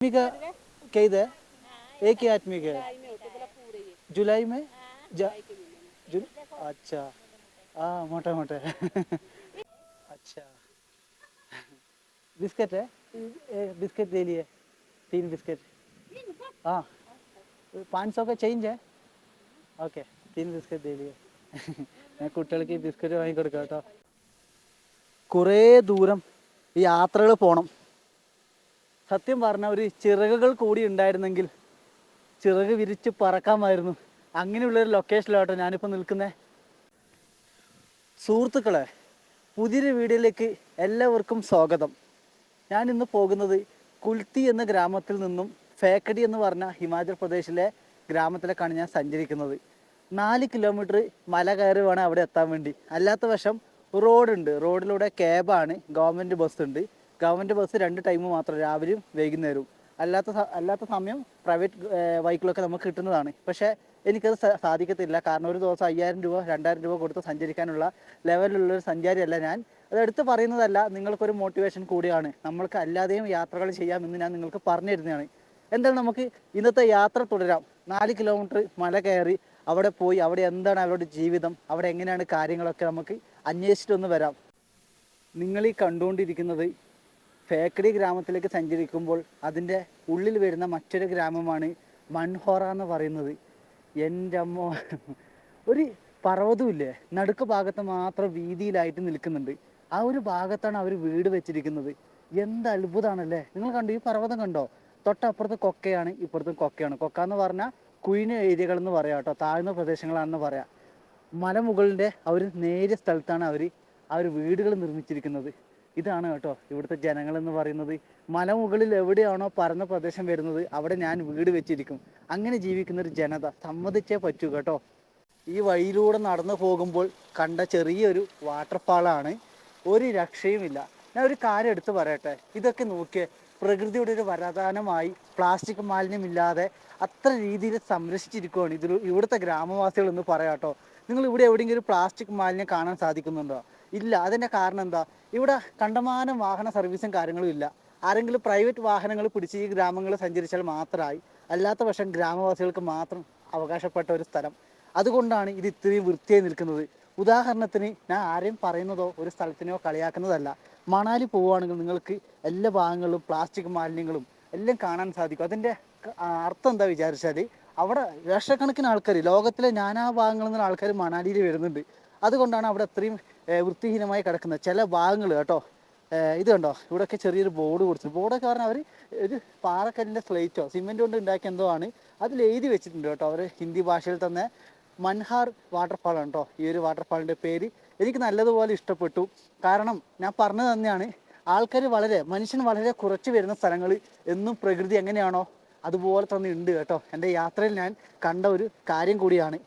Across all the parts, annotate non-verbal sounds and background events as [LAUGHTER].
आदमी का कैद है एक ही आदमी का है जुलाई में जा जु अच्छा हाँ मोटा मोटा [LAUGHS] अच्छा बिस्किट है ए, बिस्किट ले लिए तीन बिस्किट हाँ पाँच सौ का चेंज है ഓക്കെ തീൻ ബിസ്ക്കറ്റ് ഡെയിലി [LAUGHS] ഞാൻ കുട്ടികൾക്ക് ഈ ബിസ്ക്കറ്റ് വാങ്ങി കൊടുക്കാം കേട്ടോ കുറേ ദൂരം ഈ യാത്രകൾ പോകണം സത്യം പറഞ്ഞ ഒരു ചിറകുകൾ കൂടി ഉണ്ടായിരുന്നെങ്കിൽ ചിറക് വിരിച്ച് പറക്കാമായിരുന്നു. അങ്ങനെയുള്ളൊരു ലൊക്കേഷനിലാട്ടോ ഞാനിപ്പോൾ നിൽക്കുന്നത് സുഹൃത്തുക്കളെ പുതിയൊരു വീഡിയോയിലേക്ക് എല്ലാവർക്കും സ്വാഗതം. ഞാൻ ഇന്ന് പോകുന്നത് കുൽത്തി എന്ന ഗ്രാമത്തിൽ നിന്നും ഫേക്കടി എന്ന് പറഞ്ഞ ഹിമാചൽ പ്രദേശിലെ ഗ്രാമത്തിലേക്കാണ് ഞാൻ സഞ്ചരിക്കുന്നത്. നാല് കിലോമീറ്റർ മല കയറി വേണം അവിടെ എത്താൻ വേണ്ടി. അല്ലാത്ത വശം റോഡുണ്ട് റോഡിലൂടെ ക്യാബാണ് ഗവൺമെന്റ് ബസ് ഉണ്ട്. ഗവൺമെന്റ് ബസ് രണ്ട് ടൈം മാത്രം രാവിലെയും വൈകുന്നേരവും. അല്ലാത്ത അല്ലാത്ത സമയം പ്രൈവറ്റ് ബൈക്കിലൊക്കെ നമുക്ക് കിട്ടുന്നതാണ്. പക്ഷേ എനിക്കത് സാധിക്കത്തില്ല. കാരണം ഒരു ദിവസം അയ്യായിരം രൂപ രണ്ടായിരം രൂപ കൊടുത്ത് സഞ്ചരിക്കാനുള്ള ലെവലിലുള്ള ഒരു സഞ്ചാരിയല്ല ഞാൻ. അത് എടുത്ത് പറയുന്നതല്ല നിങ്ങൾക്കൊരു മോട്ടിവേഷൻ കൂടിയാണ്. നമ്മൾക്ക് അല്ലാതെയും യാത്രകൾ ചെയ്യാമെന്ന് ഞാൻ നിങ്ങൾക്ക് പറഞ്ഞു തരുന്നതാണ് എന്തായാലും നമുക്ക് ഇന്നത്തെ യാത്ര തുടരാം. നാല് കിലോമീറ്റർ മല കയറി അവിടെ പോയി അവിടെ എന്താണ് അവരുടെ ജീവിതം അവിടെ എങ്ങനെയാണ് കാര്യങ്ങളൊക്കെ നമുക്ക് അന്വേഷിച്ചിട്ടൊന്ന് വരാം. നിങ്ങൾ ഈ കണ്ടുകൊണ്ടിരിക്കുന്നത് ഫേക്കടി ഗ്രാമത്തിലേക്ക് സഞ്ചരിക്കുമ്പോൾ അതിന്റെ ഉള്ളിൽ വരുന്ന മറ്റൊരു ഗ്രാമമാണ് മൺഹോറ എന്ന് പറയുന്നത്. എന്റെ അമ്മ ഒരു പർവതമില്ലേ നടുക്ക് ഭാഗത്ത് മാത്രം വീതിയിലായിട്ട് നിൽക്കുന്നുണ്ട്. ആ ഒരു ഭാഗത്താണ് അവർ വീട് വെച്ചിരിക്കുന്നത്. എന്ത് അത്ഭുതമാണല്ലേ നിങ്ങൾ കണ്ടു? ഈ പർവതം കണ്ടോ? തൊട്ടപ്പുറത്ത് കൊക്കയാണ് ഇപ്പുറത്തും കൊക്കയാണ്. കൊക്ക എന്ന് പറഞ്ഞാൽ കുഴിഞ്ഞ ഏരിയകൾ എന്ന് പറയാം കേട്ടോ. താഴ്ന്ന പ്രദേശങ്ങളാണെന്ന് പറയാം. മലമുകളിന്റെ ആ ഒരു നേരിയ സ്ഥലത്താണ് അവർ ആ ഒരു വീടുകൾ നിർമ്മിച്ചിരിക്കുന്നത്. ഇതാണ് കേട്ടോ ഇവിടുത്തെ ജനങ്ങൾ എന്ന് പറയുന്നത് മലമുകളിൽ എവിടെയാണോ പരന്ന പ്രദേശം വരുന്നത് അവിടെ ഞാൻ വീട് വെച്ചിരിക്കും. അങ്ങനെ ജീവിക്കുന്ന ഒരു ജനത സമ്മതിച്ചേ പറ്റൂ കേട്ടോ. ഈ വഴിയിലൂടെ നടന്നു പോകുമ്പോൾ കണ്ട ചെറിയൊരു വാട്ടർഫാളാണ് ഒരു രക്ഷയുമില്ല. ഞാൻ ഒരു കാര്യം എടുത്തു പറയട്ടെ. ഇതൊക്കെ നോക്കിയേ പ്രകൃതിയുടെ ഒരു വരദാനമായി പ്ലാസ്റ്റിക് മാലിന്യമില്ലാതെ അത്ര രീതിയിൽ സംരക്ഷിച്ചിരിക്കുകയാണ് ഇതിൽ ഇവിടുത്തെ ഗ്രാമവാസികൾ എന്ന് പറയാം കേട്ടോ. നിങ്ങൾ ഇവിടെ എവിടെയെങ്കിലും പ്ലാസ്റ്റിക് മാലിന്യം കാണാൻ സാധിക്കുന്നുണ്ടോ? ഇല്ല. അതിന്റെ കാരണം എന്താ? ഇവിടെ കണ്ടമാനം വാഹന സർവീസും കാര്യങ്ങളും ഇല്ല. ആരെങ്കിലും പ്രൈവറ്റ് വാഹനങ്ങൾ പിടിച്ച് ഈ ഗ്രാമങ്ങളിൽ സഞ്ചരിച്ചാൽ മാത്രമായി. അല്ലാത്ത പക്ഷം ഗ്രാമവാസികൾക്ക് മാത്രം അവകാശപ്പെട്ട ഒരു സ്ഥലം. അതുകൊണ്ടാണ് ഇത് ഇത്രയും വൃത്തിയായി നിൽക്കുന്നത്. ഉദാഹരണത്തിന് ഞാൻ ആരെയും പറയുന്നതോ ഒരു സ്ഥലത്തിനോ കളിയാക്കുന്നതല്ല. മണാലി പോവുകയാണെങ്കിൽ നിങ്ങൾക്ക് എല്ലാ ഭാഗങ്ങളിലും പ്ലാസ്റ്റിക് മാലിന്യങ്ങളും എല്ലാം കാണാൻ സാധിക്കും. അതിന്റെ അർത്ഥം എന്താ വിചാരിച്ചാൽ അവിടെ ലക്ഷക്കണക്കിന് ആൾക്കാർ ലോകത്തിലെ നാനാ ഭാഗങ്ങളിൽ നിന്ന് ആൾക്കാർ മണാലിയിൽ വരുന്നുണ്ട്. അതുകൊണ്ടാണ് അവിടെ അത്രയും വൃത്തിഹീനമായി കിടക്കുന്നത്. ചില ഭാഗങ്ങൾ കേട്ടോ. ഇത് കണ്ടോ? ഇവിടെയൊക്കെ ചെറിയൊരു ബോർഡ് കൊടുത്തു. ബോർഡൊക്കെ പറഞ്ഞാൽ അവർ ഒരു പാറക്കല്ലിന്റെ സ്ലേറ്റോ സിമെന്റ് കൊണ്ട് ഉണ്ടാക്കിയ എന്തോ ആണ്. അതിൽ എഴുതി വെച്ചിട്ടുണ്ട് കേട്ടോ അവർ ഹിന്ദി ഭാഷയിൽ തന്നെ. മൻഹാർ വാട്ടർഫാൾ കേട്ടോ ഈ ഒരു വാട്ടർഫാളിന്റെ പേര്. എനിക്ക് നല്ലതുപോലെ ഇഷ്ടപ്പെട്ടു. കാരണം ഞാൻ പറഞ്ഞു തന്നെയാണ് ആൾക്കാർ വളരെ മനുഷ്യൻ വളരെ കുറച്ച് വരുന്ന സ്ഥലങ്ങൾ എന്നും പ്രകൃതി എങ്ങനെയാണോ അതുപോലെ തന്നെ ഉണ്ട് കേട്ടോ. എന്റെ യാത്രയിൽ ഞാൻ കണ്ട ഒരു കാര്യം കൂടിയാണ്.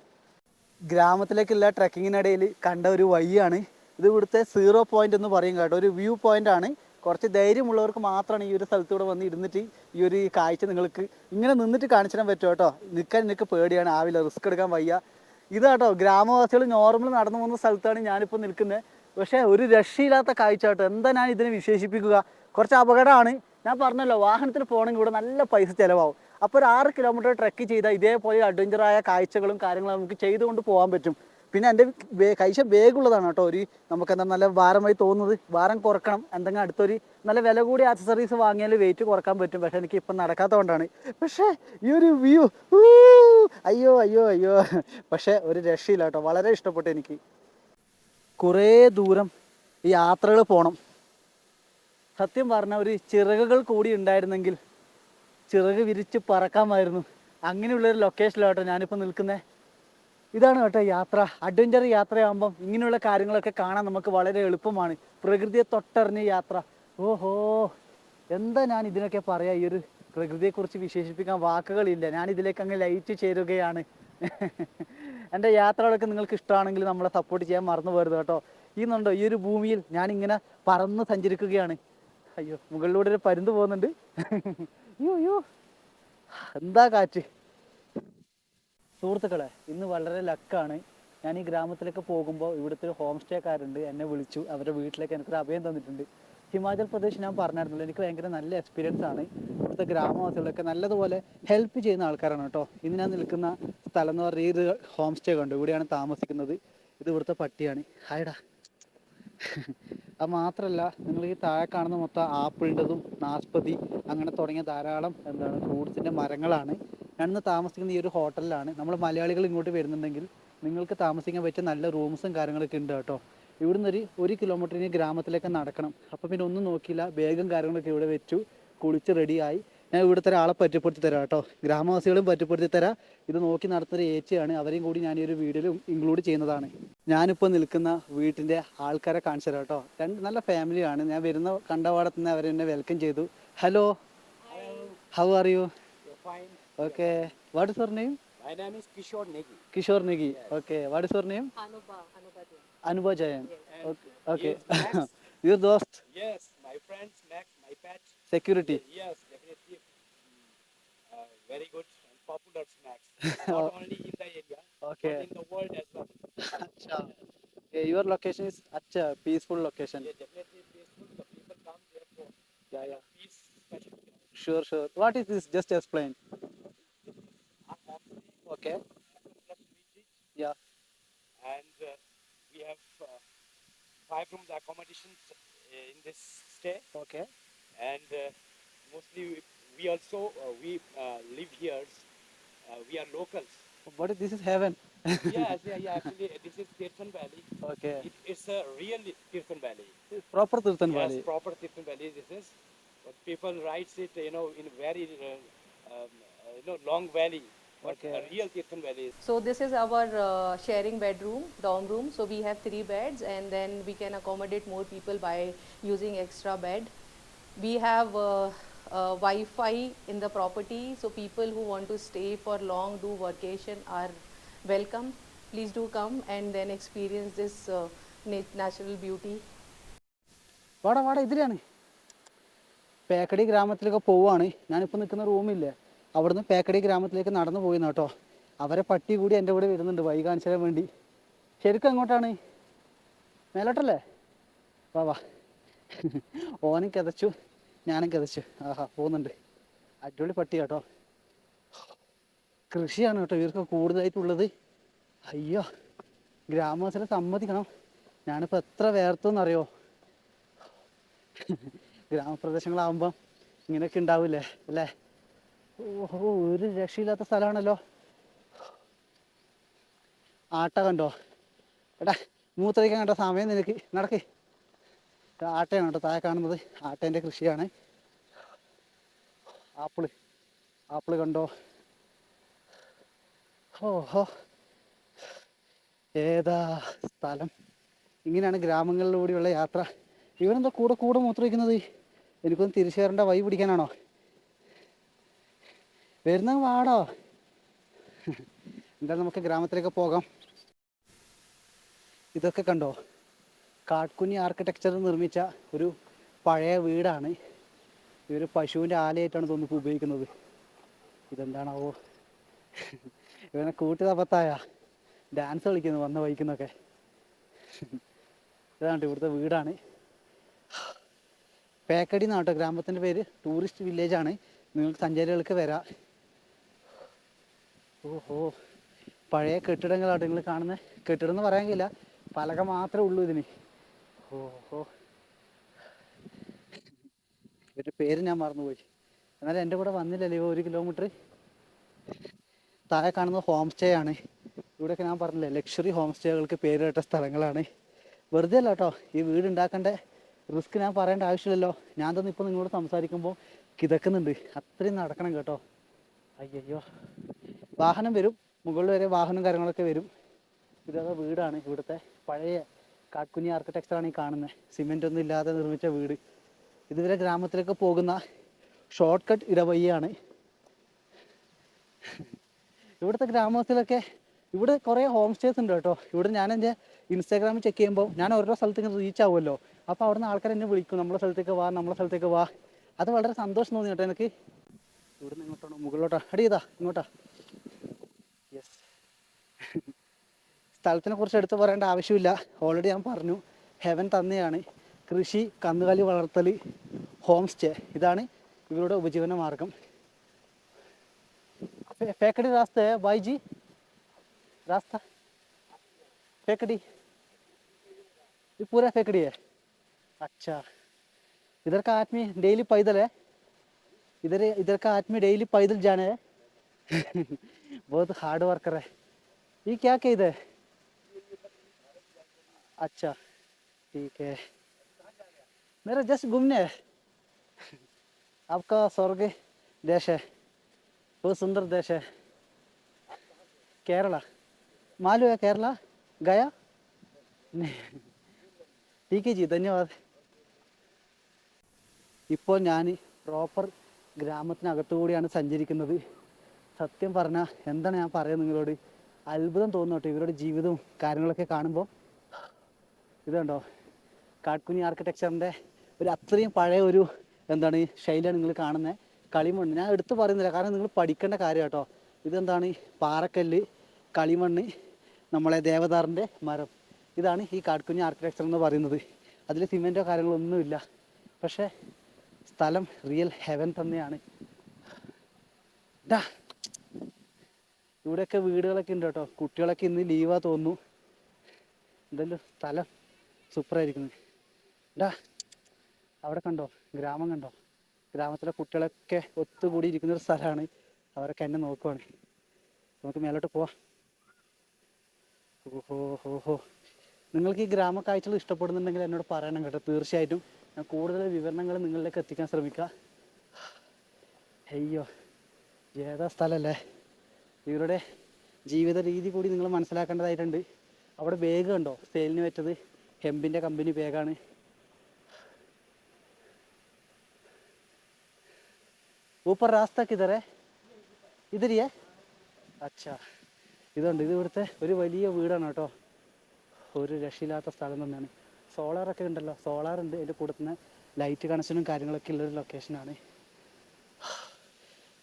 ഗ്രാമത്തിലേക്കുള്ള ട്രക്കിങ്ങിനിടയിൽ കണ്ട ഒരു വഴിയാണ്. ഇത് ഇവിടുത്തെ സീറോ പോയിന്റ് എന്ന് പറയും കേട്ടോ. ഒരു വ്യൂ പോയിന്റ് ആണ്. കുറച്ച് ധൈര്യമുള്ളവർക്ക് മാത്രമാണ് ഈ ഒരു സ്ഥലത്തൂടെ വന്ന് ഇരുന്നിട്ട് ഈ ഒരു കാഴ്ച നിങ്ങൾക്ക് ഇങ്ങനെ നിന്നിട്ട് കാണിച്ചു തരാൻ പറ്റും കേട്ടോ. നിൽക്കാൻ നിങ്ങൾക്ക് പേടിയാണ്. ആവില്ല റിസ്ക് എടുക്കാൻ വയ്യ. ഇതാട്ടോ ഗ്രാമവാസികൾ നോർമൽ നടന്നു പോകുന്ന സ്ഥലത്താണ് ഞാനിപ്പോൾ നിൽക്കുന്നത്. പക്ഷേ ഒരു രക്ഷയില്ലാത്ത കാഴ്ച കേട്ടോ. എന്താ ഞാൻ ഇതിനെ വിശേഷിപ്പിക്കുക? കുറച്ച് അപകടമാണ്. ഞാൻ പറഞ്ഞല്ലോ വാഹനത്തിൽ പോകണമെങ്കിൽ ഇവിടെ നല്ല പൈസ ചിലവാകും. അപ്പോൾ ഒരു ആറ് കിലോമീറ്റർ ട്രക്ക് ചെയ്താൽ ഇതേപോലെ അഡ്വഞ്ചറായ കാഴ്ചകളും കാര്യങ്ങളും നമുക്ക് ചെയ്തുകൊണ്ട് പോകാൻ പറ്റും. പിന്നെ എന്റെ കൈശ വേഗുള്ളതാണ് കേട്ടോ. ഒരു നമുക്ക് എന്താ നല്ല ഭാരമായി തോന്നുന്നത്. ഭാരം കുറക്കണം. എന്തെങ്കിലും അടുത്തൊരു നല്ല വില കൂടി ആക്സസറീസ് വാങ്ങിയാൽ വെയിറ്റ് കുറയ്ക്കാൻ പറ്റും. പക്ഷേ എനിക്ക് ഇപ്പം നടക്കാത്തതുകൊണ്ടാണ്. പക്ഷേ ഈ ഒരു വ്യൂ അയ്യോ അയ്യോ അയ്യോ. പക്ഷേ ഒരു രക്ഷയില്ല കേട്ടോ. വളരെ ഇഷ്ടപ്പെട്ടു എനിക്ക്. കുറേ ദൂരം യാത്രകൾ പോകണം സത്യം പറഞ്ഞ ഒരു ചിറകുകൾ കൂടി ഉണ്ടായിരുന്നെങ്കിൽ ചിറക് വിരിച്ച് പറക്കാമായിരുന്നു. അങ്ങനെയുള്ളൊരു ലൊക്കേഷനിലാട്ടോ ഞാനിപ്പോൾ നിൽക്കുന്നത് ഇതാണ് കേട്ടോ യാത്ര. അഡ്വഞ്ചർ യാത്രയാകുമ്പം ഇങ്ങനെയുള്ള കാര്യങ്ങളൊക്കെ കാണാൻ നമുക്ക് വളരെ എളുപ്പമാണ്. പ്രകൃതിയെ തൊട്ടറിഞ്ഞ യാത്ര. ഓഹോ. എന്താ ഞാൻ ഇതിനൊക്കെ പറയാ? ഈ ഒരു പ്രകൃതിയെക്കുറിച്ച് വിശേഷിപ്പിക്കാൻ വാക്കുകളില്ല. ഞാൻ ഇതിലേക്ക് അങ്ങ് ലൈറ്റ് ചേരുകയാണ്. എന്റെ യാത്രകളൊക്കെ നിങ്ങൾക്ക് ഇഷ്ടമാണെങ്കിൽ നമ്മളെ സപ്പോർട്ട് ചെയ്യാൻ മറന്നു പോരുത് കേട്ടോ. ഇന്നുണ്ടോ ഈ ഒരു ഭൂമിയിൽ ഞാൻ ഇങ്ങനെ പറന്ന് സഞ്ചരിക്കുകയാണ്. അയ്യോ മുകളിലൂടെ ഒരു പരുന്ത് പോകുന്നുണ്ട്. അയ്യോ അയ്യോ. എന്താ കാറ്റ്? സുഹൃത്തുക്കളെ ഇന്ന് വളരെ ലക്കാണ് ഞാൻ ഈ ഗ്രാമത്തിലേക്ക് പോകുമ്പോൾ ഇവിടുത്തെ ഒരു ഹോം സ്റ്റേക്കാരുണ്ട് എന്നെ വിളിച്ചു. അവരുടെ വീട്ടിലേക്ക് എനിക്കൊരു അഭയം തന്നിട്ടുണ്ട്. ഹിമാചൽ പ്രദേശ് ഞാൻ പറഞ്ഞായിരുന്നല്ലോ എനിക്ക് ഭയങ്കര നല്ല എക്സ്പീരിയൻസ് ആണ്. ഇവിടുത്തെ ഗ്രാമവാസികളൊക്കെ നല്ലതുപോലെ ഹെൽപ്പ് ചെയ്യുന്ന ആൾക്കാരാണ് കേട്ടോ. ഇന്ന് ഞാൻ നിൽക്കുന്ന സ്ഥലം എന്ന് പറഞ്ഞാൽ ഇത് ഹോം സ്റ്റേ കണ്ടു? ഇവിടെയാണ് താമസിക്കുന്നത്. ഇത് ഇവിടുത്തെ പട്ടിയാണ്. ഹായടാ അത് മാത്രമല്ല നിങ്ങൾ ഈ താഴെ കാണുന്ന മൊത്തം ആപ്പിളിന്റെതും നാസ്പതി അങ്ങനെ തുടങ്ങിയ ധാരാളം എന്താണ് ഫ്രൂട്ട്സിന്റെ മരങ്ങളാണ്. ഞാനിന്ന് താമസിക്കുന്ന ഈ ഒരു ഹോട്ടലിലാണ്. നമ്മൾ മലയാളികൾ ഇങ്ങോട്ട് വരുന്നുണ്ടെങ്കിൽ നിങ്ങൾക്ക് താമസിക്കാൻ പറ്റിയ നല്ല റൂംസും കാര്യങ്ങളൊക്കെ ഉണ്ട് കേട്ടോ. ഇവിടുന്ന് ഒരു ഒരു കിലോമീറ്ററിന് ഗ്രാമത്തിലേക്ക് നടക്കണം. അപ്പോൾ പിന്നെ ഒന്നും നോക്കിയില്ല ബാഗും കാര്യങ്ങളൊക്കെ ഇവിടെ വെച്ചു കുളിച്ച് റെഡിയായി ഞാൻ ഇവിടുത്തെ ഒരാളെ പറ്റിപ്പെടുത്തി തരാം കേട്ടോ. ഗ്രാമവാസികളും പറ്റിപ്പെടുത്തി തരാം. ഇത് നോക്കി നടത്തുന്ന ഏച്ചിയാണ്. അവരെയും കൂടി ഞാൻ ഈ ഒരു വീഡിയോയിൽ ഇൻക്ലൂഡ് ചെയ്യുന്നതാണ്. ഞാനിപ്പോൾ നിൽക്കുന്ന വീട്ടിന്റെ ആൾക്കാരെ കാണിച്ചു തരാം കേട്ടോ. രണ്ട് നല്ല ഫാമിലിയാണ് ഞാൻ വരുന്ന കണ്ടപാടത്ത് നിന്ന് അവരെന്നെ വെൽക്കം ചെയ്തു. Hello how are you okay what is your name My name is Kishore Negi. Kishore Negi okay what is your name Anuba, Anuba Jain. Anubha Jain And okay yes, Max. [LAUGHS] Your ദോസ്റ്റ് Yes, my friends, Max, my pet. Security Yes, definitely. mm, Uh, very good and popular snacks. [LAUGHS] Not only in the area, okay. but in the world as well. Acha. Okay. your location is acha, peaceful location. Yeah, definitely peaceful. The people come for yeah, yeah. peace special. Sure, sure. What is this? Just explain. Okay. Yeah. And uh, we have uh, five rooms accommodations uh, in this stay. Okay. And uh, mostly we, we also uh, we uh, live here uh, we are locals. But this is heaven? Yes yeah, [LAUGHS] yeah actually this is Tirthan Valley. Okay. It, it's a real Tirthan Valley. Proper Tirthan yes Valley. proper Tirthan Valley this is. But people writes it you know in very uh, um, uh, you know long valley. But Okay. real Tirthan Valley is So this is our uh, sharing bedroom, dorm room. So we have three beds, and then we can accommodate more people by using extra bed. We have uh, uh, Wi-Fi in the property, so people who want to stay for long, do vacation are welcome. Please do come and then experience this uh, nat- natural beauty. വാടാ വാടാ ഇതിലാണ്. പേക്കടി ഗ്രാമത്തിലൊക്കെ പോവാണ്. ഞാനിപ്പോൾ നിൽക്കുന്ന റൂമില്ലേ? അവിടുന്ന് പേക്കടി ഗ്രാമത്തിലേക്ക് നടന്നു പോയിന്ന് കേട്ടോ. അവരെ പട്ടി കൂടി എന്റെ കൂടെ വരുന്നുണ്ട് വൈ കാണിച്ചു വേണ്ടി. ശരിക്കും എങ്ങോട്ടാണ്? മേലോട്ടല്ലേ? വാ വാ. ഓനും കിതച്ചു. ഞാനും കിതച്ചു ആഹാ പോകുന്നുണ്ട്. അടിപൊളി പട്ടി കേട്ടോ. കൃഷിയാണ് കേട്ടോ ഇവർക്ക് കൂടുതലായിട്ടുള്ളത്. അയ്യോ ഗ്രാമവാസികളെ സമ്മതിക്കണം. ഞാനിപ്പോൾ എത്ര വേർത്തെന്നറിയോ? ഗ്രാമപ്രദേശങ്ങളാകുമ്പം ഇങ്ങനെയൊക്കെ ഉണ്ടാവില്ലേ അല്ലേ? ഓഹോ ഒരു രക്ഷയില്ലാത്ത സ്ഥലമാണല്ലോ. ആട്ട കണ്ടോ? എടാ മൂത്രയ്ക്കാൻ കണ്ട സമയം നിനക്ക്? നടക്ക്. ആട്ടയാണ് കേട്ടോ. താഴെ കാണുന്നത് ആട്ടേന്റെ കൃഷിയാണ്. ആപ്പിൾ. ആപ്പിൾ കണ്ടോ? ഓഹോ. ഏതാ സ്ഥലം? ഇങ്ങനെയാണ് ഗ്രാമങ്ങളിലൂടെയുള്ള യാത്ര. ഇവരെന്താ കൂടെ കൂടെ മൂത്രമൊഴിക്കുന്നത്? എനിക്കൊന്ന് തിരിച്ചു വരേണ്ട വൈ പിടിക്കാനാണോ? വരുന്ന വാടോ. എന്തായാലും നമുക്ക് ഗ്രാമത്തിലേക്ക് പോകാം. ഇതൊക്കെ കണ്ടോ? കാട്കുഞ്ഞി ആർക്കിടെക്ചർ നിർമ്മിച്ച ഒരു പഴയ വീടാണ്. ഇവർ പശുവിന്റെ ആലയായിട്ടാണ് തോന്നുന്നു ഉപയോഗിക്കുന്നത്. ഇതെന്താണാവോ? ഇവനെ കൂട്ടി തപ്പത്തായ ഡാൻസ് കളിക്കുന്നു വന്ന വഹിക്കുന്നൊക്കെ. ഇതാണ് ഇവിടുത്തെ വീടാണ്. പേക്കടി എന്നാട്ടോ ഗ്രാമത്തിന്റെ പേര്. ടൂറിസ്റ്റ് വില്ലേജാണ് നിങ്ങൾക്ക് സഞ്ചാരികൾക്ക് വരാം. ഓഹോ. പഴയ കെട്ടിടങ്ങളാണ് നിങ്ങൾ കാണുന്നത്. കെട്ടിടം എന്ന് പറയാൻ കഴിയില്ല. പലക മാത്രമേ ഉള്ളൂ ഇതിന്. ഓഹോ. ഇവരുടെ പേര് ഞാൻ മറന്നുപോയി. എന്നാലും എന്റെ കൂടെ വന്നില്ലല്ലോ ഒരു കിലോമീറ്റർ താഴെ കാണുന്ന ഹോം സ്റ്റേ ആണ്. ഇവിടെയൊക്കെ ഞാൻ പറഞ്ഞില്ലേ ലക്ഷറി ഹോം സ്റ്റേകൾക്ക് പേര് കേട്ട സ്ഥലങ്ങളാണ്. വെറുതെ അല്ല കേട്ടോ ഈ വീട് ഉണ്ടാക്കേണ്ട റിസ്ക് ഞാൻ പറയേണ്ട ആവശ്യമില്ലല്ലോ. ഞാൻ തന്നെ ഇപ്പോൾ നിങ്ങളോട് സംസാരിക്കുമ്പോൾ കിതക്കുന്നുണ്ട്. അത്രയും നടക്കണം കേട്ടോ. അയ്യോ വാഹനം വരും. മുകളിൽ വരെ വാഹനം കാര്യങ്ങളൊക്കെ വരും. ഇതൊക്കെ വീടാണ് ഇവിടുത്തെ പഴയ കാട്കുഞ്ഞി ആർക്കിടെക്ചറാണ് ഈ കാണുന്നത് സിമെന്റ് ഒന്നും ഇല്ലാതെ നിർമ്മിച്ച വീട്. ഇതുവരെ ഗ്രാമത്തിലേക്ക് പോകുന്ന ഷോർട്ട് കട്ട് ഇടവഴിയാണ്. ഇവിടുത്തെ ഗ്രാമത്തിലൊക്കെ ഇവിടെ കുറേ ഹോം സ്റ്റേസ് ഉണ്ട് കേട്ടോ. ഇവിടെ ഞാൻ ഇൻസ്റ്റാഗ്രാമിൽ ചെക്ക് ചെയ്യുമ്പോൾ ഞാൻ ഓരോ സ്ഥലത്ത് ഇങ്ങനെ റീച്ച് ആവുമല്ലോ. അപ്പോൾ അവിടുന്ന് ആൾക്കാർ എന്നെ വിളിക്കും നമ്മളെ സ്ഥലത്തേക്ക് വാ നമ്മളെ സ്ഥലത്തേക്ക് വാ. അത് വളരെ സന്തോഷം തോന്നി കേട്ടോ എനിക്ക്. ഇവിടുന്ന് ഇങ്ങോട്ടാണോ മുകളിലോട്ടാ. അടിയതാ ഇങ്ങോട്ടാ. സ്ഥലത്തിനെ കുറിച്ച് എടുത്ത് പറയേണ്ട ആവശ്യമില്ല ഓൾറെഡി ഞാൻ പറഞ്ഞു ഹെവൻ തന്നെയാണ് കൃഷി കന്നുകാലി വളർത്തൽ ഹോം സ്റ്റേ ഇതാണ് ഇവരുടെ ഉപജീവന മാർഗം फे- फेकड़ी रास्ता है भाई जी रास्ता फेकड़ी ये पूरा फेकड़ी है अच्छा इधर का आदमी डेली पैदल है इधर इधर का आदमी डेली पैदल जाना है बहुत हार्ड वर्कर है ये क्या कहते है अच्छा ठीक है मेरा जस्ट घूमने है आपका स्वर्ग देश है बहुत सुंदर देश है केरला मालूम है केरला गया नहीं ठीक है जी धन्यवाद ഇപ്പോൾ ഞാൻ പ്രോപ്പർ ഗ്രാമത്തിനകത്തുകൂടിയാണ് സഞ്ചരിക്കുന്നത് സത്യം പറഞ്ഞാൽ എന്താണ് ഞാൻ പറയുന്നത് നിങ്ങളോട് അത്ഭുതം തോന്നും കേട്ടോ ഇവരുടെ ജീവിതവും കാര്യങ്ങളൊക്കെ കാണുമ്പോൾ ഇത് കണ്ടോ കാട്കുനി ആർക്കിടെക്ചറിന്റെ ഒരു അത്രയും പഴയ ഒരു എന്താണ് ശൈലിയാണ് നിങ്ങൾ കാണുന്നത് കളിമണ്ണ്. ഞാൻ എടുത്തു പറയുന്നില്ല. കാരണം നിങ്ങൾ പഠിക്കേണ്ട കാര്യം കേട്ടോ. ഇതെന്താണ്? പാറക്കല്ല് കളിമണ്ണ് നമ്മളെ ദേവദാറിന്റെ മരം. ഇതാണ് ഈ കാട്ടുകുഞ്ഞി ആർക്കിടെക്ചർ എന്ന് പറയുന്നത്. അതിൽ സിമെന്റോ കാര്യങ്ങളൊന്നുമില്ല പക്ഷേ സ്ഥലം റിയൽ ഹെവൻ തന്നെയാണ്. ഡാ ഇവിടെയൊക്കെ വീടുകളൊക്കെ ഉണ്ട് കേട്ടോ. കുട്ടികളൊക്കെ ഇന്ന് ലീവാ തോന്നുന്നു. എന്തായാലും സ്ഥലം സൂപ്പറായിരിക്കുന്നു. ഡാ അവിടെ കണ്ടോ? ഗ്രാമം കണ്ടോ? ഗ്രാമത്തിലെ കുട്ടികളൊക്കെ ഒത്തുകൂടി ഇരിക്കുന്ന ഒരു സ്ഥലമാണ്. അവരൊക്കെ എന്നെ നോക്കുവാണ്. നമുക്ക് മേലോട്ട് പോവാം. ഓഹോ ഹോ ഹോ. നിങ്ങൾക്ക് ഈ ഗ്രാമ കാഴ്ചകൾ ഇഷ്ടപ്പെടുന്നുണ്ടെങ്കിൽ എന്നോട് പറയണം കേട്ടോ. തീർച്ചയായിട്ടും ഞാൻ കൂടുതൽ വിവരണങ്ങൾ നിങ്ങളിലേക്ക് എത്തിക്കാൻ ശ്രമിക്കാം. അയ്യോ ഏതാ സ്ഥലമല്ലേ ഇവരുടെ ജീവിത രീതി കൂടി നിങ്ങൾ മനസ്സിലാക്കേണ്ടതായിട്ടുണ്ട്. അവിടെ ബാഗ് കണ്ടോ? സെയിലിന് വെച്ചത്. ഹെമ്പിന്റെ കമ്പനി ബാഗാണ് ഊപ്പർ രാസ്ത കിതറേ ഇതിരിയേ? അച്ഛാ ഇതുണ്ട്. ഇത് ഇവിടുത്തെ ഒരു വലിയ വീടാണ് കേട്ടോ. ഒരു രക്ഷയില്ലാത്ത സ്ഥലം തന്നെയാണ്. സോളാറൊക്കെ ഉണ്ടല്ലോ. സോളാർ ഉണ്ട്. എന്റെ കൂടെ ലൈറ്റ് കണക്ഷനും കാര്യങ്ങളൊക്കെ ഉള്ളൊരു ലൊക്കേഷനാണ്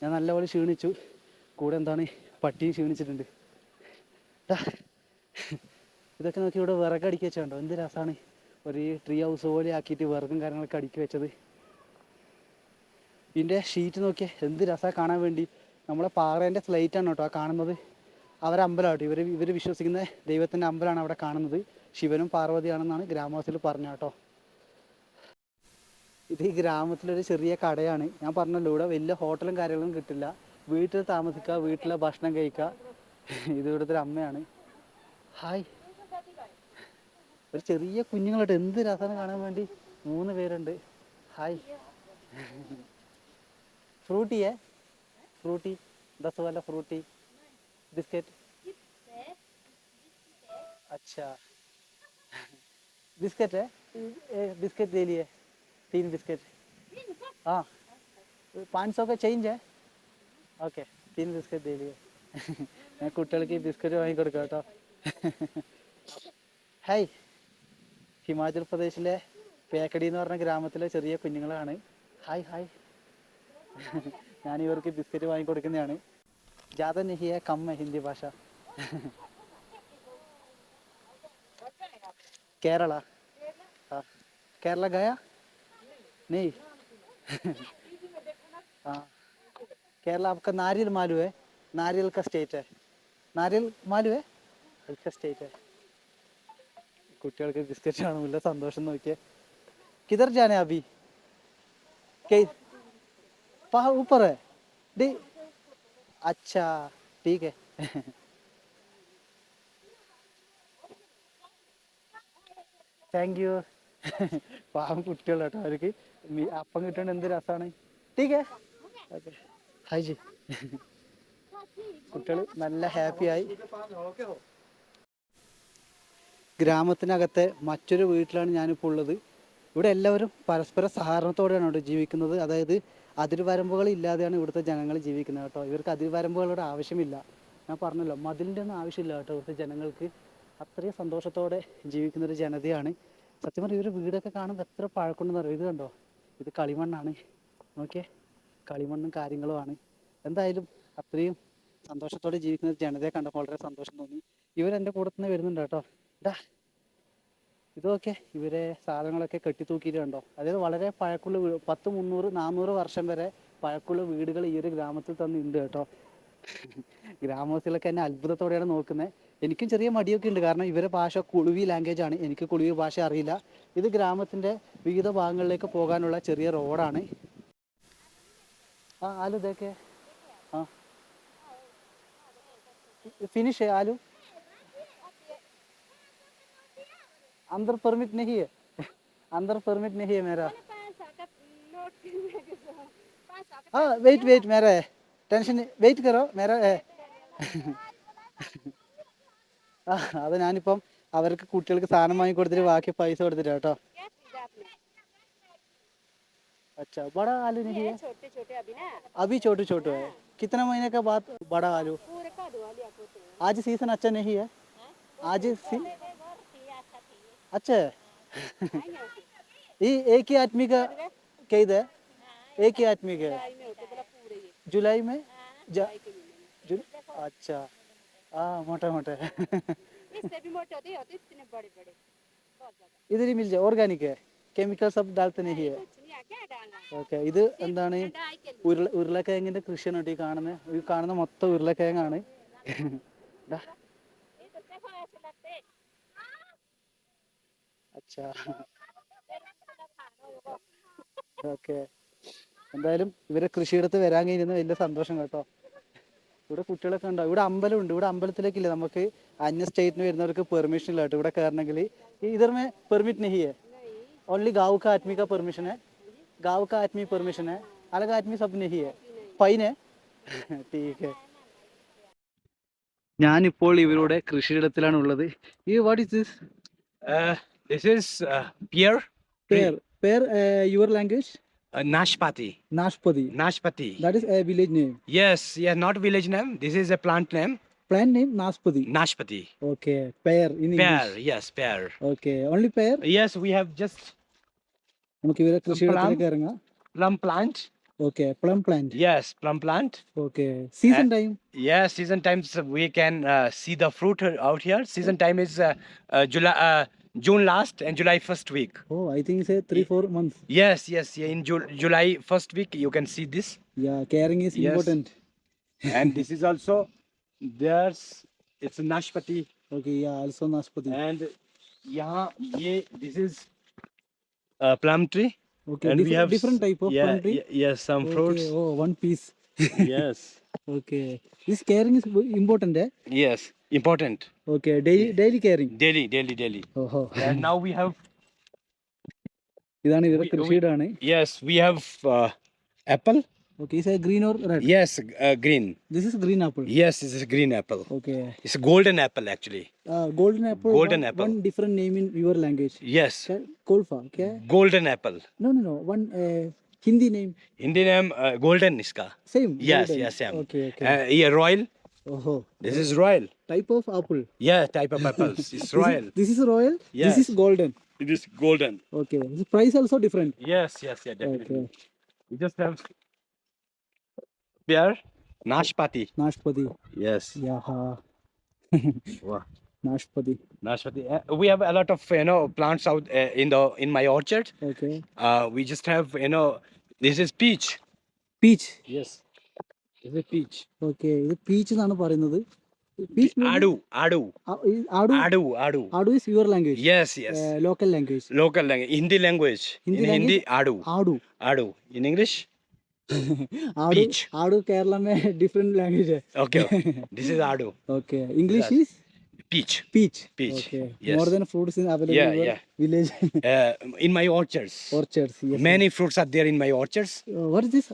ഞാൻ നല്ലപോലെ ക്ഷീണിച്ചു. കൂടെ എന്താണ്? പട്ടിയും ക്ഷീണിച്ചിട്ടുണ്ട്. ഇതൊക്കെ നോക്കി ഇവിടെ വിറക് അടുക്കി വെച്ചുണ്ടോ? എന്ത് രസമാണ് ഒരു ട്രീ ഹൗസ് പോലെ ആക്കിയിട്ട് വിറകും കാര്യങ്ങളൊക്കെ അടുക്കി വെച്ചത്. ഇതിന്റെ ഷീറ്റ് നോക്കിയാൽ എന്ത് രസമാണ് കാണാൻ വേണ്ടി. നമ്മളെ പാറേന്റെ ആണ് കേട്ടോ ആ കാണുന്നത്. അവരെ അമ്പലമാട്ടോ ഇവർ ഇവർ വിശ്വസിക്കുന്ന ദൈവത്തിന്റെ അമ്പലമാണ് അവിടെ കാണുന്നത്. ശിവനും പാർവതിയാണെന്നാണ് ഗ്രാമവാസികൾ പറഞ്ഞ കേട്ടോ. ഇത് ഈ ഗ്രാമത്തിലൊരു ചെറിയ കടയാണ്. ഞാൻ പറഞ്ഞല്ലോ ഇവിടെ വലിയ ഹോട്ടലും കാര്യങ്ങളും കിട്ടില്ല. വീട്ടിൽ താമസിക്കുക വീട്ടിലെ ഭക്ഷണം കഴിക്കുക. ഇത് ഇവിടുത്തെ ഒരു അമ്മയാണ്. ഹായ്. ഒരു ചെറിയ കുഞ്ഞുങ്ങളായിട്ട് എന്ത് രസമാണ് കാണാൻ വേണ്ടി മൂന്ന് പേരുണ്ട് ഹായ് फ्रूटी है फ्रूटी दस वाला फ्रूटी बिस्किट अच्छा बिस्किट है ए, बिस्किट दे लिए तीन बिस्किट हाँ पाँच सौ का चेंज है ഓക്കെ തീൻ ബിസ്ക്കറ്റ് ദേ लिए ഞാൻ കുട്ടികൾക്ക് ഈ ബിസ്ക്കറ്റ് വാങ്ങിക്കൊടുക്കാം കേട്ടോ ഹായ് ഹിമാചൽ പ്രദേശിലെ പേക്കടി എന്ന് പറഞ്ഞ ഗ്രാമത്തിലെ ചെറിയ കുഞ്ഞുങ്ങളാണ് ഹായ് ഹായ് ഞാൻ ഇവർക്ക് ബിസ്ക്കറ്റ് വാങ്ങിക്കൊടുക്കുന്നതാണ് ज़्यादा नहीं है कम है हिंदी भाषा केरला हाँ केरला गया नहीं हाँ केरला आपका नारियल मालूम है नारियल का स्टेट है नारियल मालूम है इसका स्टेट है കുട്ടികൾക്ക് ബിസ്ക്കറ്റ് കാണുമില്ല സന്തോഷം നോക്കിയേ കിധർ ജാനെ അഭി കൈ पहाड़ ऊपर है डी अच्छा ठीक है താങ്ക് യു പാവം കുട്ടികൾ കേട്ടോ അവർക്ക് മീ- അപ്പം കിട്ടേണ്ട എന്ത് രസമാണ് ടീക്കേ ഓക്കെ ഹായ് ജി കുട്ടികൾ നല്ല ഹാപ്പിയായി ഗ്രാമത്തിനകത്തെ മറ്റൊരു വീട്ടിലാണ് ഞാനിപ്പോൾ ഉള്ളത്. ഇവിടെ എല്ലാവരും പരസ്പര സഹകരണത്തോടെയാണ് ഇവിടെ ജീവിക്കുന്നത്. അതായത് അതിർവരമ്പുകൾ ഇല്ലാതെയാണ് ഇവിടുത്തെ ജനങ്ങൾ ജീവിക്കുന്നത് കേട്ടോ. ഇവർക്ക് അതിർവരമ്പുകളുടെ ആവശ്യമില്ല. ഞാൻ പറഞ്ഞല്ലോ മതിലിന്റെ ഒന്നും ആവശ്യമില്ല കേട്ടോ ഇവിടുത്തെ ജനങ്ങൾക്ക്. അത്രയും സന്തോഷത്തോടെ ജീവിക്കുന്ന ഒരു ജനതയാണ്. സത്യം പറഞ്ഞാൽ ഇവരുടെ വീടൊക്കെ കാണുമ്പോൾ എത്ര പഴക്കമുണ്ടെന്ന് അറിയാം? ഇത് കണ്ടോ? ഇത് കളിമണ്ണാണ്. നോക്കിയേ കളിമണ്ണും കാര്യങ്ങളുമാണ് എന്തായാലും അത്രയും സന്തോഷത്തോടെ ജീവിക്കുന്ന ജനതയെ കണ്ടപ്പോൾ വളരെ സന്തോഷം തോന്നി. ഇവരെന്റെ കൂടെ തന്നെ വരുന്നുണ്ട് കേട്ടോ. ഡാ ഇതൊക്കെ ഇവരെ സാധനങ്ങളൊക്കെ കെട്ടി കണ്ടോ അതായത് വളരെ പഴക്കുള്ള വീട് പത്ത് മുന്നൂറ് നാനൂറ് വർഷം വരെ പഴക്കുള്ള വീടുകൾ ഈ ഒരു ഗ്രാമത്തിൽ തന്നെ ഉണ്ട് കേട്ടോ. ഗ്രാമവാസികളൊക്കെ എന്നെ അത്ഭുതത്തോടെയാണ് നോക്കുന്നത് എനിക്കും ചെറിയ മടിയൊക്കെ ഉണ്ട്. കാരണം ഇവരെ ഭാഷ കുളുവി ലാംഗ്വേജ് ആണ്. എനിക്ക് കുളുവി ഭാഷ അറിയില്ല. ഇത് ഗ്രാമത്തിന്റെ വിവിധ ഭാഗങ്ങളിലേക്ക് പോകാനുള്ള ചെറിയ റോഡാണ്. ആ ആലു ഇതൊക്കെ. ആ. ഫിനിഷ് ആലു. अंदर परमिट नहीं है अंदर परमिट नहीं है मेरा हाँ वेट वेट मेरा है ടെൻഷൻ വെയിറ്റ് കറോ മേര ഏ ആ അത് ഞാനിപ്പം അവർക്ക് കുട്ടികൾക്ക് സാധനം വാങ്ങി കൊടുത്തിട്ട് ബാക്കി പൈസ കൊടുത്തിട്ട് കേട്ടോ अच्छा बड़ा आलू नहीं है छोटे छोटे अभी ना अभी छोटे छोटे है कितना महीने का बाद बड़ा आलू पूरे का दो वाली आपको तो आज सीजन अच्छा नहीं है आज सी... अच्छा है ये एक ही आदमी का कैद है एक ही आदमी का है में होते बोला पूरे ये जुलाई में जा जु... अच्छा हाँ मोटा मोटा है इससे भी मोटे होते होते इतने बड़े बड़े बहुत ज्यादा इधर ही मिल जाए ऑर्गेनिक है केमिकल सब डालते नहीं है कुछ नहीं आ क्या डालना ഓക്കെ ഇത് എന്താണ് डाई के लिए ഉരുള ഉരുളക്കിഴങ്ങിന്റെ കൃഷിയാണ് കേട്ടോ ഈ കാണുന്നത് ഈ കാണുന്ന മൊത്തം ഉരുളക്കിഴങ്ങാണ് അച്ഛാ ഓക്കെ എന്തായാലും ഇവരെ കൃഷിയിടത്ത് വരാൻ കഴിഞ്ഞത് വലിയ സന്തോഷം കേട്ടോ ഇവിടെ കുട്ടികളൊക്കെ ഉണ്ടാവും ഇവിടെ അമ്പലമുണ്ട് ഇവിടെ അമ്പലത്തിലേക്കില്ല നമുക്ക് അന്യ സ്റ്റേറ്റിന് വരുന്നവർക്ക് പെർമിഷൻ ഇല്ല കേട്ടോ ഇവിടെ കയറണമെങ്കിൽ इधर में परमिट नहीं है ओनली गांव का आदमी का परमिशन है गांव का आदमी परमिशन है अलग आदमी सब नहीं है फाइन है ठीक है ഞാനിപ്പോൾ ഇവരുടെ കൃഷിയിടത്തിലാണ് ഉള്ളത് ഈ what is this Uh, this is uh, pear, pear pear your language uh, Nashpati. Nashpati Nashpati. That is a village name Yes, yeah, not village name. This is a plant name. Plant name nashpati Nashpati. Okay pear in Pear, yes, pear. Okay only pear Yes, we have just നമുക്ക് ഇവരെ കൃഷിയിടത്തിലേക്ക് ഇറങ്ങാം plum plant. Okay plum plant Yes, plum plant. Okay season time Yes, season times uh, we can uh, see the fruit uh, out here. Season time is uh, uh, July, uh, June last and July first week. Oh I think say three four months Yes, yes, yeah. In Ju- July first week, you can see this, yeah caring is Yes. Important and this is also there's it's a Nashpati, okay yeah also nashpati and yeah, yeah, this is a plum tree, okay and we have different type of yeah, plant tree ye- yes, some fruits. Oh one piece yes, okay this caring is important yes, important. Okay, daily, daily caring. Daily, daily, daily. Oh, oh. And now we have. we, we, yes, we have uh, apple. Okay, is it green or red? Yes, uh, green. This is green apple. Yes, this is green apple. Okay. It's a golden apple actually. Ah, golden apple. Golden apple. One different name in your language. Yes. Kolfa. Okay. Golden apple. No, no, no. One uh, Hindi name. Hindi name. Golden iska. Same. Yes, golden. yes, same. Okay, okay. Yeah, royal yes, same. okay okay yeah, royal. oh This is royal. type of apple Yeah, type of apples. [LAUGHS] It's This is- royal. this is royal Yes. this is golden It is golden. okay the price also different Yes, yes, yeah, definitely. okay We just have pear, nashpati. nashpati Yes. yeah [LAUGHS] Wow. nashpati Nashpati. Uh, we have a lot of you know plants out uh, in the in my orchard. okay Uh, we just have you know this is peach. peach Yes. This is peach. Okay, ഇത് peach. Okay ഇത് peach എന്നാണ് പറയുന്നത് Adu. Adu adu adu adu is your language language. Yes local language language. Language Hindi Hindi Hindi Hindi Adu. Adu adu in English adu adu Kerala may different language okay this is adu okay English is peach. Peach. Peach. Okay. Yes. More than fruits in available yeah, yeah. village. [LAUGHS] uh, in my orchards. Orchards. Yes. Many fruits are there in my orchards. Uh, what is this?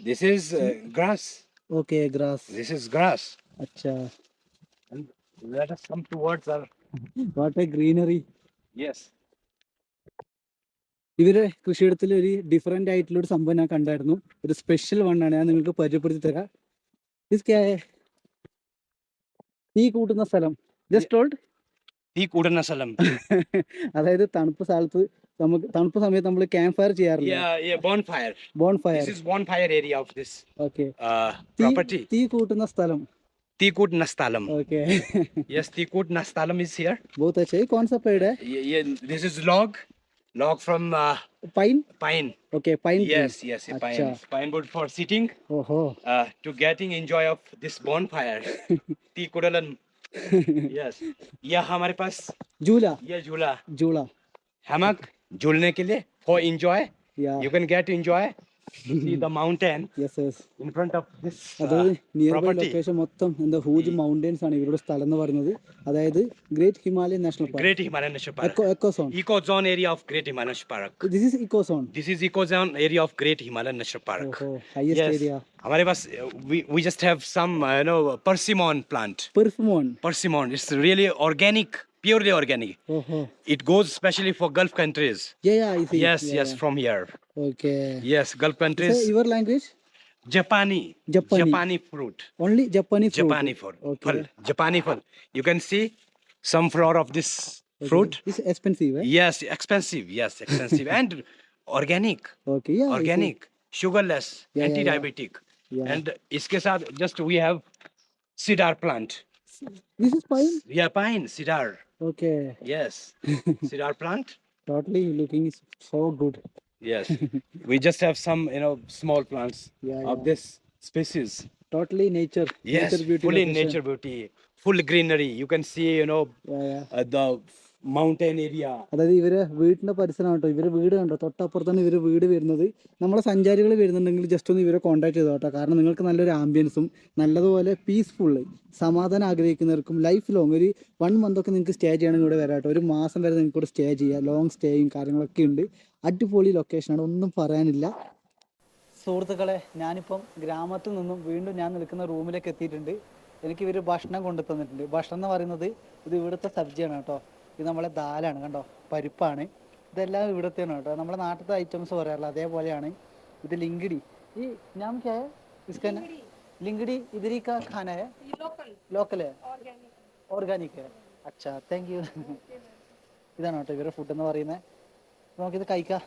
This is uh, grass. Okay, grass. This is grass. Acha. And let us come towards our. [LAUGHS] what a greenery. Yes. ഇവരെ കൃഷിയിടത്തിൽ ഒരു different ആയിട്ടുള്ള ഒരു സംഭവം ഞാൻ കണ്ടായിരുന്നു ഒരു special വണ്ണാണ് ഞാൻ നിങ്ങൾക്ക് പരിചയപ്പെടുത്തി തരാം തീ കൂട്ടുന്ന സ്ഥലം ജസ്റ്റ് ഓൾഡ് തീ കൂടുന്ന സ്ഥലം [LAUGHS] അതായത് തണുപ്പ് സ്ഥലത്ത് നമുക്ക് തണുപ്പ് സമയത്ത് നമ്മൾ ക്യാമ്പ് ഫയർ ചെയ്യാറില്ല yeah, yeah, bonfire. Bonfire This is bonfire area of this okay uh, തീ property. തീ കൂട്ടുന്ന സ്ഥലം Tikut Nastalam. Okay Yes, Tikut Nastalam is here. बहुत अच्छा ये कौन सा पेड़ है Y- yeah, this is log, log from uh, pine pine. Okay pine Yes, yes, a pine. अच्छा Pine wood for sitting, ओहो uh, to getting enjoy of this bonfire. Tikudalan. yes. यह हमारे पास झूला ये झूला झूला hammock झूलने के लिए for enjoy. या You can get enjoy. See the mountain yes yes in front of this uh, അതായത് നിയർ ബൈ property. ലൊക്കേഷൻ മൊത്തം എന്താ ഹൂജ് മൗണ്ടൻസ് ആണ് ഇവരുടെ സ്ഥലം എന്ന് പറയുന്നത് അതായത് Great Himalayan National Park Great Himalayan National Park. Eco eco zone Eco zone area of Great Himalayan National Park. This is eco zone This is eco zone area of Great Himalayan National Park. ഓഹോ highest Yes. Area हमारे पास uh, we, we just have some uh, you know persimmon plant. പെർഫ്യൂമോൺ Persimmon. purely organic. Uh-huh. It goes specially for Gulf countries. Yeah, yeah, I see. Yes, yeah. yes, yeah. from here. Okay. Yes, Gulf countries. So your language? Japani. Japani. Japani fruit. Only Japani fruit. Japani fruit. Okay. Phal. Japani fruit. You can see some flower of this okay. fruit. It's expensive, right? Yes, expensive. Yes, expensive. and organic. Okay, yeah. Organic. Sugarless. Yeah, anti-diabetic. Yeah, yeah. yeah. And iske साथ just we have cedar plant. This is pine? Yeah, pine, cedar. Okay. Yes. [LAUGHS] cedar plant. Totally looking so good. Yes. [LAUGHS] we just have some, you know, small plants yeah, of yeah. this species. Totally nature. Yes, nature beauty fully location. nature beauty, full greenery. You can see, you know, yeah, uh, the mountain area അതായത് ഇവരെ വീടിന്റെ പരിസരം കേട്ടോ. ഇവരെ വീട് കണ്ടോ? തൊട്ടപ്പുറത്താണ് ഇവർ വീട് വരുന്നത്. നമ്മളെ സഞ്ചാരികൾ വരുന്നുണ്ടെങ്കിൽ ജസ്റ്റ് ഒന്ന് ഇവരെ കോൺടാക്ട് ചെയ്തോ കേട്ടോ. കാരണം നിങ്ങൾക്ക് നല്ലൊരു ആംബിയൻസും നല്ലതുപോലെ പീസ്ഫുള്ള് സമാധാനം ആഗ്രഹിക്കുന്നവർക്കും ലൈഫ് ലോങ് ഒരു വൺ മന്ത് ഒക്കെ നിങ്ങൾക്ക് സ്റ്റേ ചെയ്യണമെങ്കിൽ ഇവിടെ വരാം കേട്ടോ. ഒരു മാസം വരെ നിങ്ങൾക്ക് ഇവിടെ സ്റ്റേ ചെയ്യാം. ലോങ് സ്റ്റേയും കാര്യങ്ങളൊക്കെ ഉണ്ട്. അടിപൊളി ലൊക്കേഷനാണ് ഒന്നും പറയാനില്ല. സുഹൃത്തുക്കളെ ഞാനിപ്പം ഗ്രാമത്തിൽ നിന്നും വീണ്ടും ഞാൻ നിൽക്കുന്ന റൂമിലേക്ക് എത്തിയിട്ടുണ്ട്. എനിക്ക് ഇവർ ഭക്ഷണം കൊണ്ടു തന്നിട്ടുണ്ട് ഭക്ഷണം എന്ന് പറയുന്നത് ഇത് ഇവിടുത്തെ സബ്ജിയാണ് കേട്ടോ. ഇത് നമ്മളെ ദാലാണ് കണ്ടോ പരിപ്പാണ് ഇതെല്ലാം ഇവിടുത്തെയാണ് കേട്ടോ നമ്മുടെ നാട്ടിലത്തെ ഐറ്റംസ് പറയാറില്ല അതേപോലെയാണ് ഇത് ലിങ്കിടി ഈ ഞാൻ ക്യാ है? इसका ना लिंगड़ी इधर ही का खाना है ലോക്കൽ ഓർഗാനിക് അച്ഛാ താങ്ക് യു ഇതാണ് കേട്ടോ ഇവരുടെ ഫുഡ് എന്ന് പറയുന്നത് നമുക്കിത് കഴിക്കാം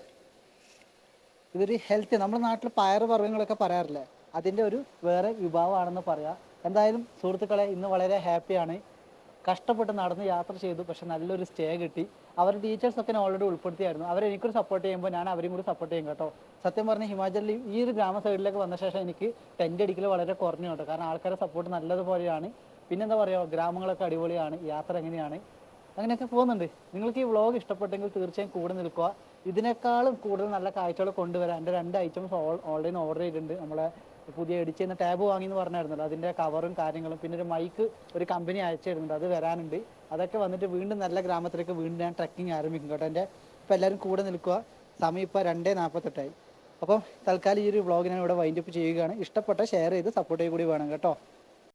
ഇതൊരു ഹെൽത്തി നമ്മുടെ നാട്ടിൽ പയറ് വർഗ്ഗങ്ങളൊക്കെ പറയാറില്ലേ അതിൻ്റെ ഒരു വേറെ വിഭാഗമാണെന്ന് പറയാം എന്തായാലും സുഹൃത്തുക്കളെ ഇന്ന് വളരെ ഹാപ്പിയാണ് കഷ്ടപ്പെട്ട് നടന്ന് യാത്ര ചെയ്തു പക്ഷെ നല്ലൊരു സ്റ്റേ കിട്ടി. അവരുടെ ടീച്ചേഴ്സ് ഒക്കെ ഓൾറെഡി ഉൾപ്പെടുത്തിയായിരുന്നു. അവർ എനിക്കൊരു സപ്പോർട്ട് ചെയ്യുമ്പോൾ ഞാൻ അവരെയും കൂടി സപ്പോർട്ട് ചെയ്യും കേട്ടോ. സത്യം പറഞ്ഞാൽ ഹിമാചലിൽ ഈ ഒരു ഗ്രാമ സൈഡിലേക്ക് വന്ന ശേഷം എനിക്ക് ടെന്റ് അടിക്കൽ വളരെ കുറഞ്ഞു കേട്ടോ. കാരണം ആൾക്കാരെ സപ്പോർട്ട് നല്ലതുപോലെയാണ്. പിന്നെന്താ പറയുക ഗ്രാമങ്ങളൊക്കെ അടിപൊളിയാണ് യാത്ര എങ്ങനെയാണ്? അങ്ങനെയൊക്കെ പോകുന്നുണ്ട്. നിങ്ങൾക്ക് ഈ വ്ളോഗ് ഇഷ്ടപ്പെട്ടെങ്കിൽ തീർച്ചയായും കൂടെ നിൽക്കുക. ഇതിനേക്കാളും കൂടുതൽ നല്ല കാഴ്ചകൾ കൊണ്ടുവരാൻ എന്റെ രണ്ട് ഐറ്റംസ് ഓൾ ഓൾറെഡി ഓർഡർ ചെയ്തിട്ടുണ്ട്. നമ്മളെ പുതിയ എഡിറ്റ് ചെയ്യുന്ന ടാബ് വാങ്ങി എന്ന് പറഞ്ഞായിരുന്നല്ലോ. അതിന്റെ കവറും കാര്യങ്ങളും പിന്നെ ഒരു മൈക്ക് ഒരു കമ്പനി അയച്ചിരുന്നുണ്ട് അത് വരാനുണ്ട്. അതൊക്കെ വന്നിട്ട് വീണ്ടും നല്ല ഗ്രാമത്തിലേക്ക് വീണ്ടും ഞാൻ ട്രക്കിംഗ് ആരംഭിക്കും കേട്ടോ. എന്റെ ഇപ്പോൾ എല്ലാവരും കൂടെ നിൽക്കുക. സമയം ഇപ്പോൾ രണ്ടേ നാൽപ്പത്തെട്ടായി അപ്പം തൽക്കാലം ഈ ഒരു വ്ളോഗ് ഞാൻ ഇവിടെ വൈൻഡപ്പ് ചെയ്യുകയാണ്. ഇഷ്ടപ്പെട്ട ഷെയർ ചെയ്ത് സപ്പോർട്ട് ചെയ്യുക കൂടി വേണം കേട്ടോ.